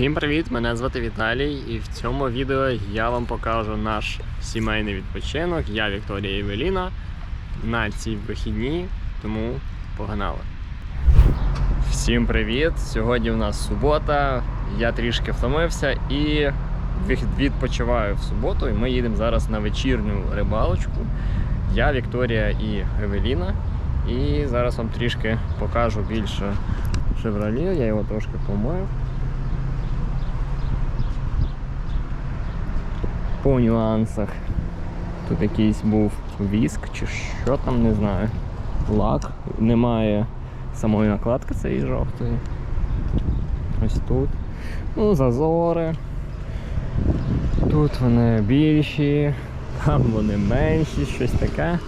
Всім привіт! Мене звати Віталій, і в цьому відео я вам покажу наш сімейний відпочинок. Я Вікторія і Евеліна на ці вихідні, тому погнали. Всім привіт! Сьогодні в нас субота. Я трішки втомився і відпочиваю в суботу. І ми їдемо зараз на вечірню рибалочку. Я, Вікторія і Евеліна. І зараз вам трішки покажу більше Шевролі. Я його трошки помив. По нюансах. Тут якийсь був віск чи що там, не знаю. Лак. Немає самої накладки цієї жовтої. Ось тут. Ну, зазори. Тут вони більші, там вони менші, щось таке.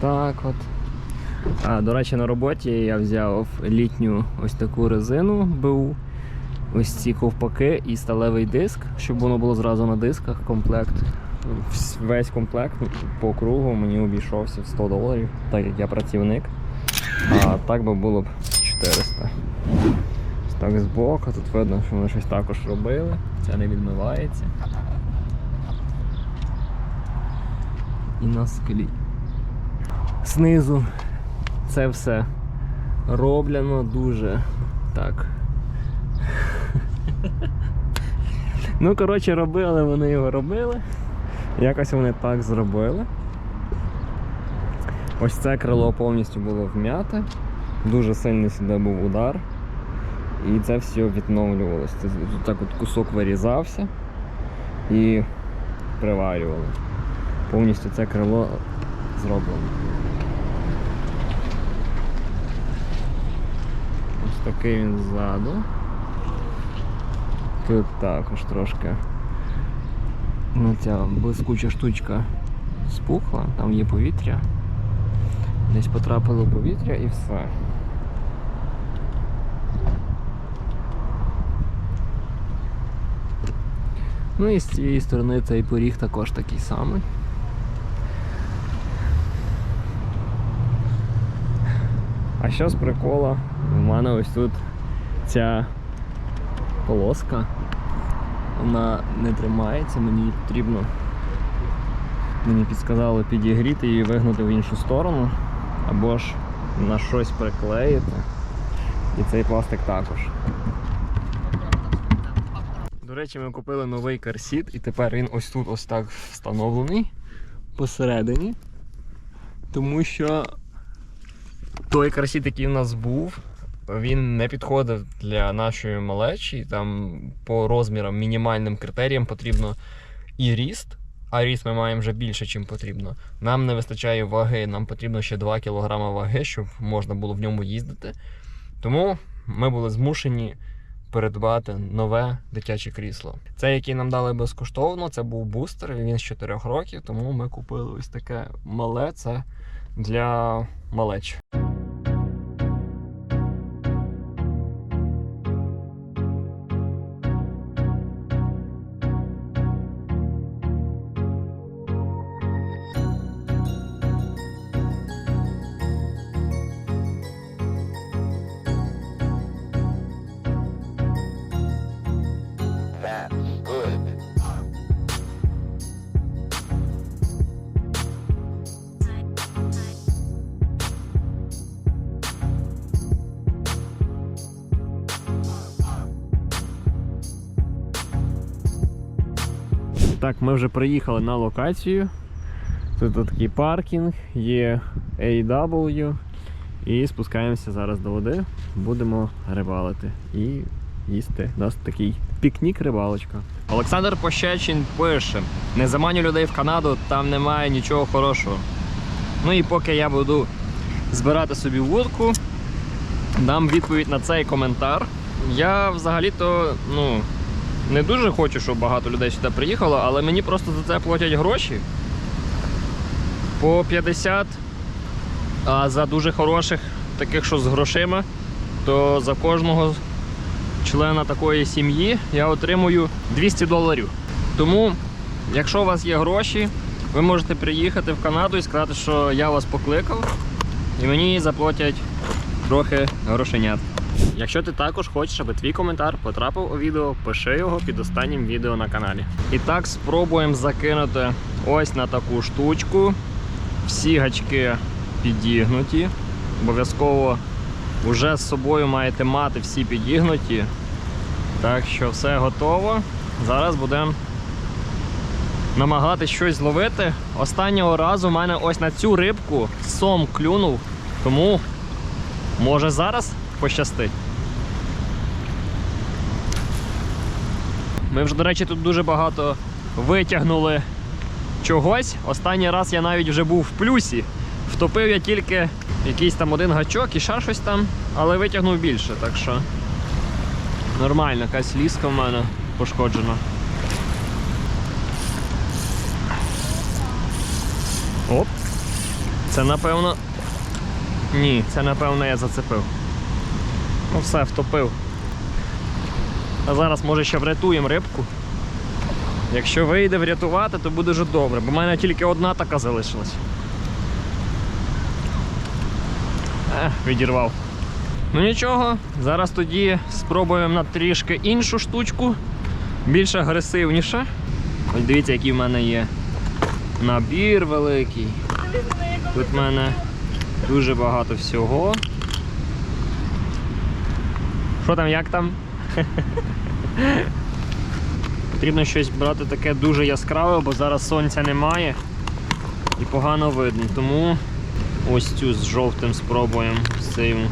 Так от. А, до речі, на роботі я взяв літню ось таку резину БУ, ось ці ковпаки і сталевий диск, щоб воно було зразу на дисках комплект. Весь комплект по кругу мені обійшовся в 100 доларів, так як я працівник. А так би було б 400. Ось так збоку, тут видно, що вони щось також робили. Це не відмивається. І на склі. Знизу це все роблено дуже так. Ну, коротше, робили, вони його робили. Якось вони так зробили. Ось це крило повністю було вм'яте. Дуже сильний сюди був удар. І це все відновлювалося. Тут так от кусок вирізався і приварювали. Повністю це крило зроблено. Ось такий він ззаду. Тут також трошки ну, ця блискуча штучка спухла, там є повітря. Десь потрапило повітря і все. Ну і з цієї сторони цей поріг також такий самий. А що з прикола? У мене ось тут ця полоска. Вона не тримається, мені потрібно. Мені підсказали підігріти її, вигнути в іншу сторону, або ж на щось приклеїти. І цей пластик також. До речі, ми купили новий карсіт, і тепер він ось тут ось так встановлений посередині. Тому що той карсіт, який у нас був, він не підходив для нашої малечі. Там по розмірам, мінімальним критеріям потрібно і ріст, а ріст ми маємо вже більше, ніж потрібно. Нам не вистачає ваги, нам потрібно ще 2 кг ваги, щоб можна було в ньому їздити. Тому ми були змушені придбати нове дитяче крісло. Це, яке нам дали безкоштовно, це був бустер, він з 4 років, тому ми купили ось таке мале. Це для малечі. Так, ми вже приїхали на локацію. Тут такий паркінг, є AW. І спускаємося зараз до води. Будемо рибалити і їсти. У нас такий пікнік рибалочка. Олександр Пощечин пише: не заманю людей в Канаду, там немає нічого хорошого. Ну і поки я буду збирати собі вудку, дам відповідь на цей коментар. Я взагалі-то, ну, не дуже хочу, щоб багато людей сюди приїхало, але мені просто за це платять гроші. По 50, а за дуже хороших, таких, що з грошима, то за кожного члена такої сім'ї я отримую 200 доларів. Тому, якщо у вас є гроші, ви можете приїхати в Канаду і сказати, що я вас покликав, і мені заплатять трохи грошенят. Якщо ти також хочеш, аби твій коментар потрапив у відео, пиши його під останнім відео на каналі. І так спробуємо закинути ось на таку штучку. Всі гачки підігнуті. Обов'язково вже з собою маєте мати всі підігнуті. Так що все готово. Зараз будемо намагатись щось зловити. Останнього разу в мене ось на цю рибку сом клюнув, тому може зараз пощастить. Ми вже, до речі, тут дуже багато витягнули чогось. Останній раз я навіть вже був в плюсі. Втопив я тільки якийсь там один гачок і ще щось там, але витягнув більше, так що нормально, якась ліска в мене пошкоджена. Оп. Це напевно. Ні, це напевно я зацепив. Ну все, втопив. А зараз може ще врятуємо рибку. Якщо вийде врятувати, то буде дуже добре, бо в мене тільки одна така залишилась. Ех, відірвав. Ну нічого, зараз тоді спробуємо на трішки іншу штучку, більш агресивніше. Ось дивіться, який в мене є набір великий. Тут в мене дуже багато всього. Що там, як там? Потрібно щось брати таке дуже яскраве, бо зараз сонця немає і погано видно. Тому ось цю з жовтим спробуємо з цим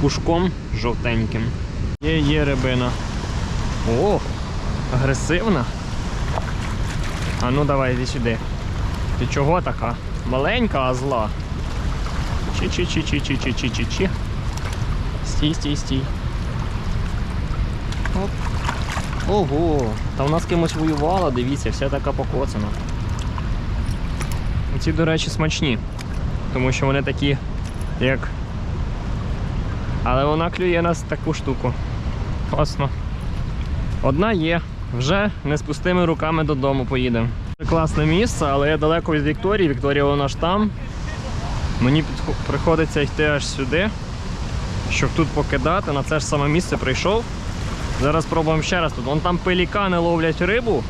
пушком жовтеньким. Є, є рибина. О, агресивна. А ну давай іди сюди. Ти чого така? Маленька, а зла. Чи-чи-чи-чи-чи-чи-чи-чи. Стій, стій, стій. Оп. Ого, та вона з кимось воювала, дивіться, вся така покоцана. Ці, до речі, смачні, тому що вони такі, як. Але вона клює нас таку штуку. Класно. Одна є. Вже не з пустими руками додому поїдемо. Класне місце, але я далеко від Вікторії. Вікторія вона ж там. Мені приходиться йти аж сюди, щоб тут покидати. На це ж саме місце прийшов. Зараз спробуємо ще раз тут. Вон там пелікани ловлять рибу.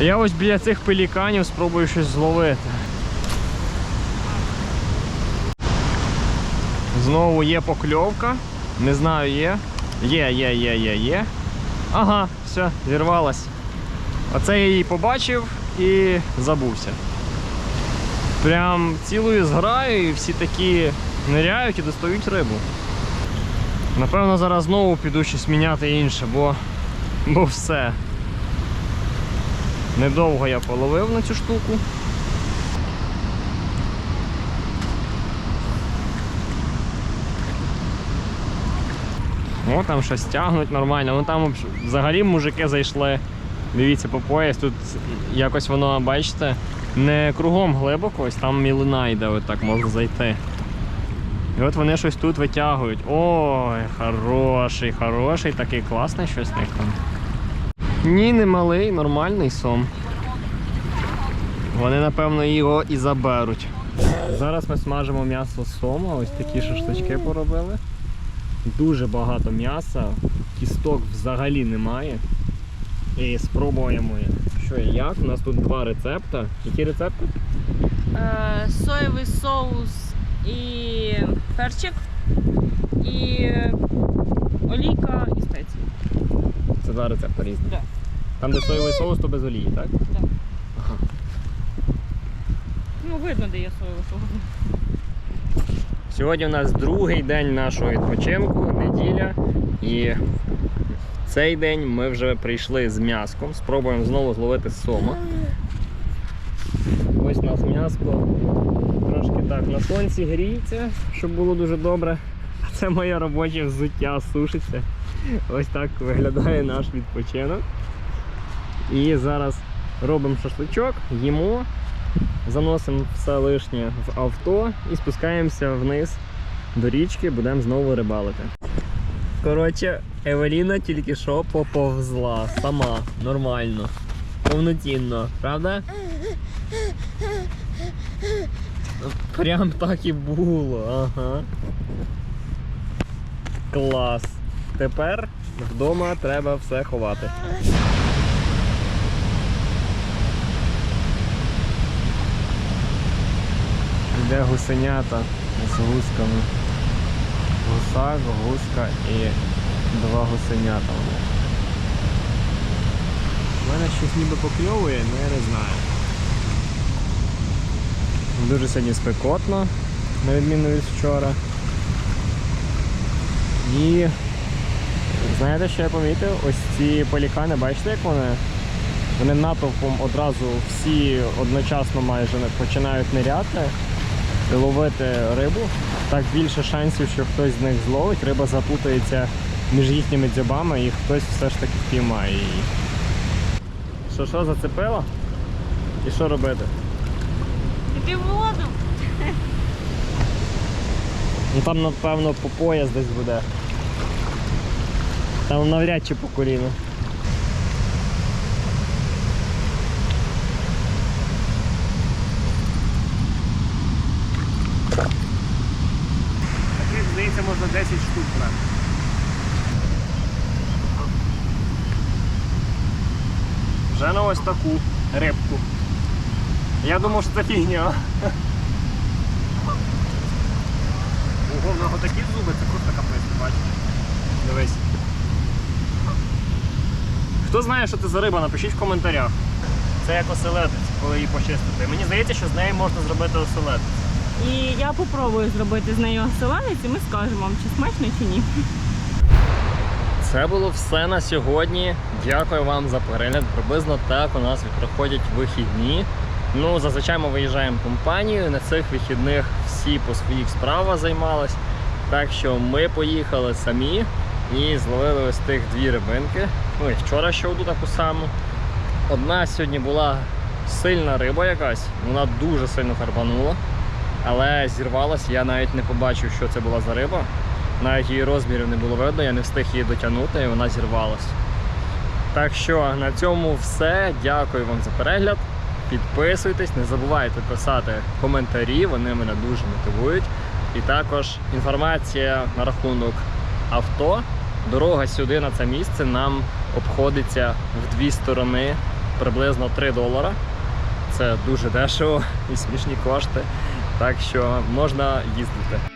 Я ось біля цих пеліканів спробую щось зловити. Знову є покльовка. Не знаю, є. Є, є, є, є, є. Ага, все, зірвалась. Оце я її побачив і забувся. Прям цілою зграю і всі такі ниряють і достають рибу. Напевно, зараз знову піду щось міняти інше, бо, бо все. Недовго я половив на цю штуку. О, там щось тягнуть нормально. Ну там взагалі мужики зайшли. Дивіться, по пояс. Тут якось воно, бачите, не кругом глибоко, ось там мілина йде, отак можна зайти. І от вони щось тут витягують. Ой, хороший, хороший, такий класний щось них там. Ні, не малий, нормальний сом. Вони, напевно, його і заберуть. Зараз ми смажимо м'ясо сома, ось такі шашлички поробили. Дуже багато м'яса, кісток взагалі немає. І спробуємо, що і як. У нас тут два рецепти. Які рецепти? Е, соєвий соус і перчик, і олійка і спеції. Це два рецепти різні. Да. Там, де соєвий соус, то без олії, так? Так. Ага. Ну, видно, де є соєвий соус. Сьогодні у нас другий день нашого відпочинку, неділя. І цей день ми вже прийшли з м'яском. Спробуємо знову зловити сома. Ось у нас м'яско так на сонці гріється, щоб було дуже добре. А це моє робоче взуття сушиться. Ось так виглядає наш відпочинок. І зараз робимо шашличок, їмо, заносимо все лишнє в авто і спускаємося вниз до річки, будемо знову рибалити. Коротше, Евеліна тільки що поповзла сама, нормально, повноцінно, правда? Прям так і було, ага. Клас. Тепер вдома треба все ховати. Йде гусенята з гусками. Гусак, гуска і два гусенята. У мене щось ніби покльовує, але я не знаю. Дуже сьогодні спекотно, на відміну від вчора. І знаєте, що я помітив? Ось ці пелікани, бачите, як вони? Вони натовпом одразу всі одночасно майже починають ниряти ловити рибу. Так більше шансів, що хтось з них зловить, риба запутається між їхніми дзьобами і хтось все ж таки впіймає її. Що, що, зацепило? І що робити? В воду. Ну там, напевно, по пояс десь буде. Там навряд чи по коліну. Таких, здається, можна 10 штук брати. Вже на ось таку рибку. Я думав, що це фігня. Ого, в нього такі зуби, це просто капець, ти бачиш. Дивись. Хто знає, що це за риба, напишіть в коментарях. Це як оселедець, коли її почистити. Мені здається, що з неї можна зробити оселедець. І я попробую зробити з нею оселедець, і ми скажемо вам, чи смачно, чи ні. Це було все на сьогодні. Дякую вам за перегляд. Приблизно так у нас проходять вихідні. Ну, зазвичай ми виїжджаємо компанією. На цих вихідних всі по своїх справах займались. Так що ми поїхали самі і зловили ось тих дві рибинки. Ну і вчора ще одну таку саму. Одна сьогодні була сильна риба якась, вона дуже сильно фарбанула. Але зірвалась, я навіть не побачив, що це була за риба. Навіть її розмірів не було видно, я не встиг її дотягнути і вона зірвалась. Так що на цьому все. Дякую вам за перегляд. Підписуйтесь, не забувайте писати коментарі, вони мене дуже мотивують. І також інформація на рахунок авто. Дорога сюди на це місце нам обходиться в дві сторони приблизно 3 долара. Це дуже дешево і смішні кошти. Так що можна їздити.